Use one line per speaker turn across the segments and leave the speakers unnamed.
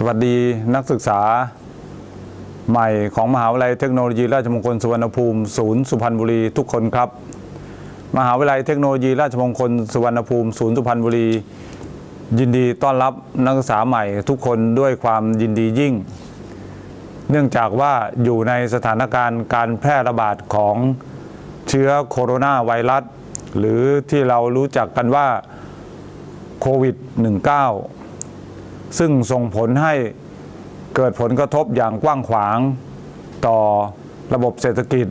สวัสดีนักศึกษาใหม่ของมหาวิทยาลัยเทคโนโลยีราชมงคลสุวรรณภูมิศูนย์สุพรรณบุรีทุกคนครับ มหาวิทยาลัยเทคโนโลยีราชมงคลสุวรรณภูมิศูนย์สุพรรณบุรี ยินดีต้อนรับนักศึกษาใหม่ทุกคนด้วยความยินดียิ่ง เนื่องจากว่าอยู่ในสถานการณ์การแพร่ระบาดของเชื้อโคโรนาไวรัสหรือที่เรารู้จักกันว่าโควิด -19 ซึ่งส่งผลให้เกิดผลกระทบอย่างกว้างขวางต่อระบบเศรษฐกิจ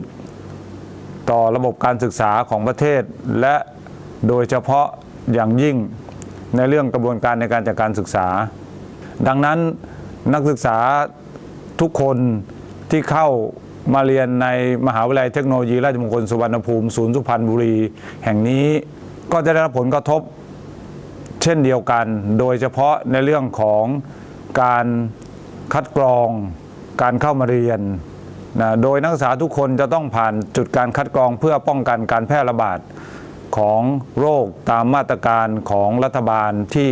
ต่อระบบการศึกษาของประเทศ และโดยเฉพาะอย่างยิ่งในเรื่องกระบวนการในการจัดการศึกษา ดังนั้นนักศึกษาทุกคนที่เข้ามาเรียนในมหาวิทยาลัยเทคโนโลยีราชมงคลสุวรรณภูมิศูนย์สุพรรณบุรีแห่งนี้ก็จะได้รับผลกระทบ ช่นเดียวกัน โดยเฉพาะในเรื่องของการคัดกรองการเข้ามาเรียนนะโดยนักศึกษาทุกคนจะต้องผ่านจุดการคัดกรองเพื่อป้องกันการแพร่ระบาดของโรคตามมาตรการของรัฐบาลที่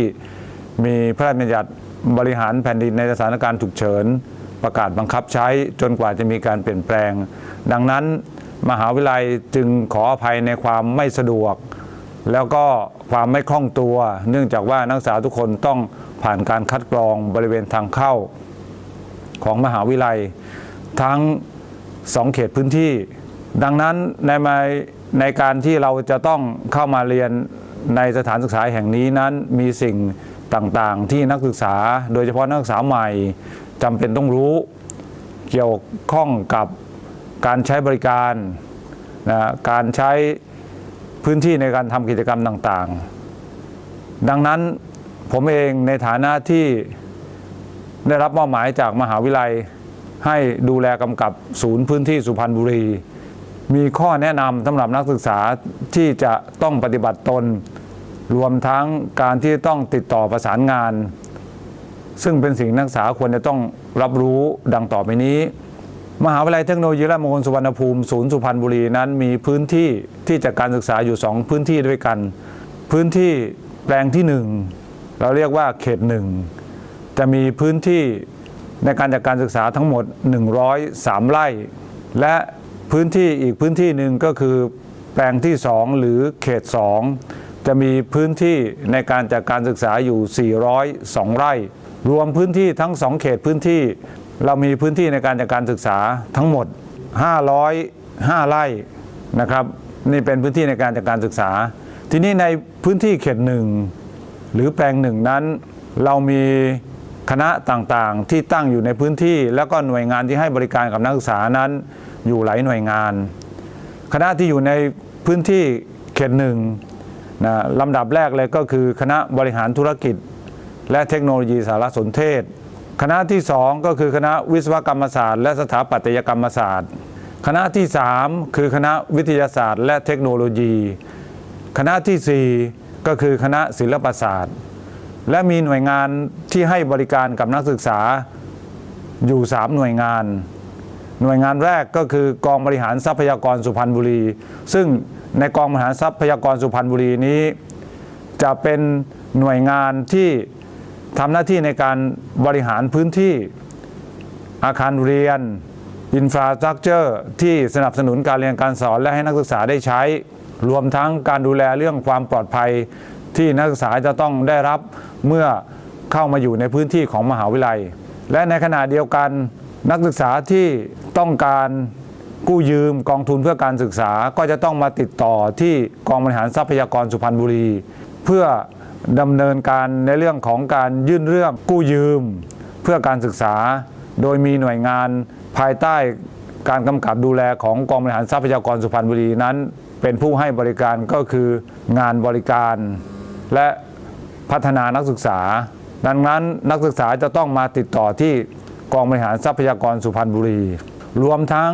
มีพระราชบัญญัติบริหารแผ่นดินในสถานการณ์ฉุกเฉิน ประกาศบังคับใช้จนกว่าจะมีการเปลี่ยนแปลง ดังนั้นมหาวิทยาลัยจึงขออภัยในความไม่สะดวก แล้วก็ความไม่คล่องตัว เนื่องจากว่านักศึกษาทุกคนต้องผ่านการคัดกรองบริเวณทางเข้าของมหาวิทยาลัย ทั้งสองเขตพื้นที่ ดังนั้นในมาในการที่เราจะต้องเข้ามาเรียนในสถานศึกษาแห่งนี้นั้นมีสิ่งต่างๆ ที่นักศึกษา โดยเฉพาะนักศึกษาใหม่จำเป็นต้องรู้ เกี่ยวข้องกับการใช้บริการนะการใช้ พื้นที่ในการทำกิจกรรมต่างๆ ดังนั้นผมเองในฐานะที่ได้รับมอบหมายจากมหาวิทยาลัย ให้ดูแลกำกับศูนย์พื้นที่สุพรรณบุรี มีข้อแนะนำสำหรับนักศึกษาที่จะต้องปฏิบัติตน รวมทั้งการที่ต้องติดต่อประสานงาน ซึ่งเป็นสิ่งนักศึกษาควรจะต้องรับรู้ดังต่อไปนี้ มหาวิทยาลัยเทคโนโลยีราชมงคลสุวรรณภูมิศูนย์สุพรรณบุรีนั้นมีพื้นที่ที่จัดการศึกษาอยู่ 2 พื้นที่ด้วยกัน พื้นที่แปลงที่ 1 เราเรียกว่าเขตหนึ่งจะมีพื้นที่ในการจัดการศึกษาทั้งหมด 103 ไร่ และพื้นที่อีกพื้นที่หนึ่งก็คือแปลงที่ 2 หรือเขต 2 จะมีพื้นที่ในการจัดการศึกษาอยู่ 402 ไร่ รวมพื้นที่ทั้ง 2 เขตพื้นที่ เรามีพื้นที่ในการจัดการศึกษาทั้งหมด 505 ไร่นะครับ นี่เป็นพื้นที่ในการจัดการศึกษา ทีนี้ในพื้นที่เขตหนึ่งหรือแปลงหนึ่งนั้น เรามีคณะต่างๆ ที่ตั้งอยู่ในพื้นที่ แล้วก็หน่วยงานที่ให้บริการกับนักศึกษานั้นอยู่หลายหน่วยงาน คณะที่อยู่ในพื้นที่เขตหนึ่งนะลำดับแรกเลยก็คือคณะบริหารธุรกิจ และเทคโนโลยีสารสนเทศ คณะที่สองก็คือคณะวิศวกรรมศาสตร์ และสถาปัตยกรรมศาสตร์ คณะที่สามคือคณะวิทยาศาสตร์ และเทคโนโลยี คณะที่ 4 ก็คือคณะศิลปศาสตร์ และมีหน่วยงานที่ให้บริการกับนักศึกษาอยู่ 3 หน่วยงาน หน่วยงานแรกก็คือกองบริหารทรัพยากรสุพรรณบุรี ซึ่งในกองบริหารทรัพยากรสุพรรณบุรีนี้ จะเป็นหน่วยงานที่ ทำหน้าที่ในการบริหารพื้นที่อาคารเรียน อินฟราสตรักเจอร์ที่สนับสนุนการเรียนการสอนและให้นักศึกษาได้ใช้ รวมทั้งการดูแลเรื่องความปลอดภัย ที่นักศึกษาจะต้องได้รับเมื่อเข้ามาอยู่ในพื้นที่ของมหาวิทยาลัย และในขณะเดียวกันนักศึกษาที่ต้องการกู้ยืมกองทุนเพื่อการศึกษาก็จะต้องมาติดต่อที่กองบริหารทรัพยากรสุพรรณบุรี เพื่อ ดำเนินการในเรื่องของการยื่นเรื่องกู้ยืม เพื่อการศึกษา โดยมีหน่วยงานภายใต้การกำกับดูแลของกองบริหารทรัพยากรสุพรรณบุรีนั้น เป็นผู้ให้บริการก็คืองานบริการ และพัฒนานักศึกษา ดังนั้นนักศึกษาจะต้องมาติดต่อที่กองบริหารทรัพยากรสุพรรณบุรี รวมทั้ง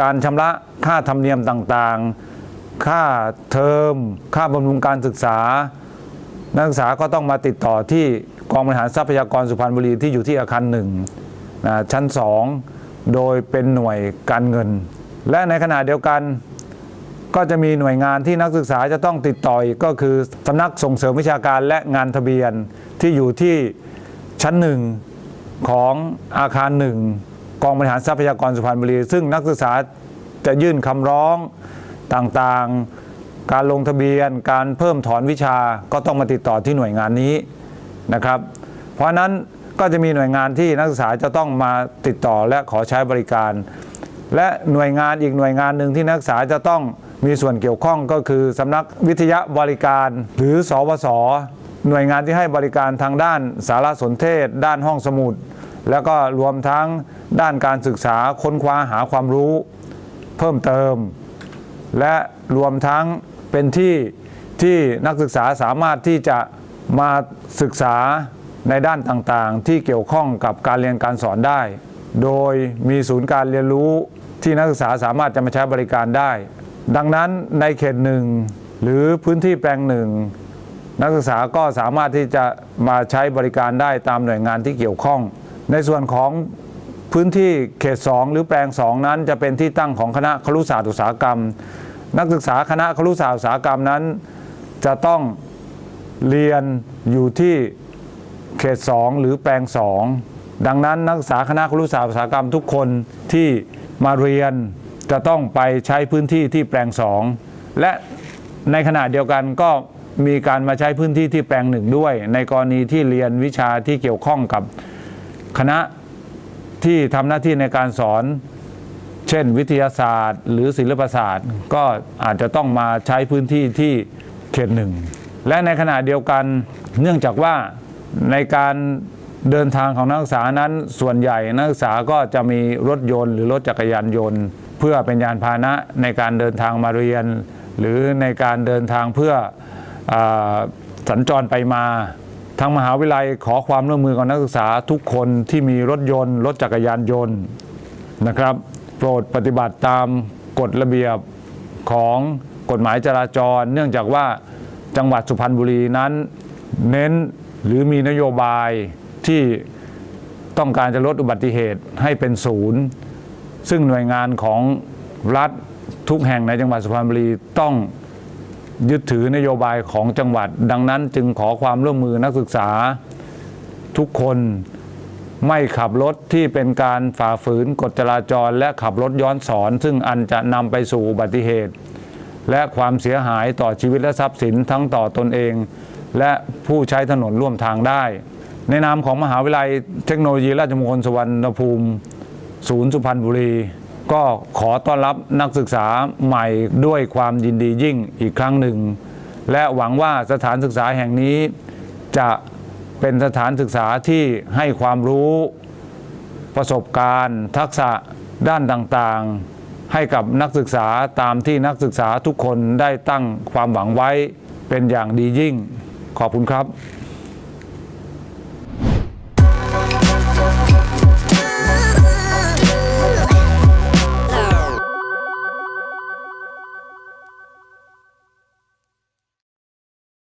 การชำระค่าธรรมเนียมต่างๆ ค่าเทอม ค่าบำรุงการศึกษา นักศึกษาก็ต้องมาติดต่อที่กองบริหารทรัพยากรสุพรรณบุรีที่อยู่ที่อาคารหนึ่งนะชั้น 2 โดยเป็นหน่วยการเงิน และในขณะเดียวกันก็จะมีหน่วยงานที่นักศึกษาจะต้องติดต่ออีกก็คือสำนักส่งเสริมวิชาการและงานทะเบียนที่อยู่ที่ชั้นหนึ่งของอาคารหนึ่งกองบริหารทรัพยากรสุพรรณบุรี ซึ่งนักศึกษาจะยื่นคำร้องต่างๆ การลงทะเบียนการเพิ่มถอนวิชาก็ต้องมาติดต่อที่หน่วยงานนี้นะครับ เพราะนั้นก็จะมีหน่วยงานที่นักศึกษาจะต้องมาติดต่อและขอใช้บริการ และหน่วยงานอีกหน่วยงานหนึ่งที่นักศึกษาจะต้องมีส่วนเกี่ยวข้องก็คือสำนักวิทยาบริการหรือสวส หน่วยงานที่ให้บริการทางด้านสารสนเทศ ด้านห้องสมุด แล้วก็รวมทั้งด้านการศึกษาค้นคว้าหาความรู้ เพิ่มเติม และรวมทั้ง เป็นที่ที่นักศึกษาสามารถที่จะมาศึกษาในด้านต่างๆ ที่เกี่ยวข้องกับการเรียนการสอนได้ โดยมีศูนย์การเรียนรู้ที่นักศึกษาสามารถจะมาใช้บริการได้ ดังนั้นในเขตหนึ่งหรือพื้นที่แปลงหนึ่งนักศึกษาก็สามารถที่จะมาใช้บริการได้ตามหน่วยงานที่เกี่ยวข้อง ในส่วนของพื้นที่เขต 2 หรือแปลง 2 นั้นจะเป็นที่ตั้งของคณะครุศาสตร์อุตสาหกรรม นักศึกษาคณะครุศาสตร์อุตสาหกรรมนั้น จะต้องเรียนอยู่ที่เขต 2 หรือแปลง 2 ดังนั้นนักศึกษาคณะครุศาสตร์อุตสาหกรรมทุกคนที่มาเรียนจะต้องไปใช้พื้นที่ที่แปลง 2 และในขณะเดียวกันก็มีการมาใช้พื้นที่ที่แปลงหนึ่งด้วย ในกรณีที่เรียนวิชาที่เกี่ยวข้องกับคณะที่ทำหน้าที่ในการสอน เช่น วิทยาศาสตร์ หรือศิลปศาสตร์ ก็อาจจะต้องมาใช้พื้นที่ที่เขตหนึ่งและในขณะเดียวกันเนื่องจากว่าในการเดินทางของนักศึกษานั้นส่วนใหญ่นักศึกษาก็จะมีรถยนต์หรือรถจักรยานยนต์ เพื่อเป็นยานพาหนะในการเดินทางมาเรียน หรือในการเดินทางเพื่ออสัญจรไปมาทางมหาวิทยาลัยขอความร่วมมือของนักศึกษาทุกคนที่มีรถยนต์ รถจักรยานยนต์นะครับ ปรดปฏิบัติตามกฎระเบียบของกฎหมายจราจร เนื่องจากว่าจังหวัดสุพรรณบุรีนั้นเน้นหรือมีนโยบายที่ต้องการจะลดอุบัติเหตุให้เป็นศูนย์ ซึ่งหน่วยงานของรัฐทุกแห่งในจังหวัดสุพรรณบุรีต้องยึดถือนโยบายของจังหวัด ดังนั้นจึงขอความร่วมมือนักศึกษาทุกคน ไม่ขับรถที่เป็นการฝ่าฝืนกฎจราจร และขับรถย้อนสอน ซึ่งอันจะนำไปสู่อุบัติเหตุ และความเสียหายต่อชีวิตและทรัพย์สินทั้งต่อตนเอง และผู้ใช้ถนนร่วมทางได้ ในนามของมหาวิทยาลัยเทคโนโลยีราชมงคลสุวรรณภูมิ ศูนย์สุพรรณบุรี ก็ขอต้อนรับนักศึกษาใหม่ด้วยความยินดียิ่งอีกครั้งหนึ่ง และหวังว่าสถานศึกษาแห่งนี้จะ เป็นสถานศึกษาที่ให้ความรู้ประสบการณ์ ทักษะด้านต่างๆ ให้กับนักศึกษาตามที่นักศึกษาทุกคนได้ตั้งความหวังไว้เป็นอย่างดียิ่ง ขอบคุณครับ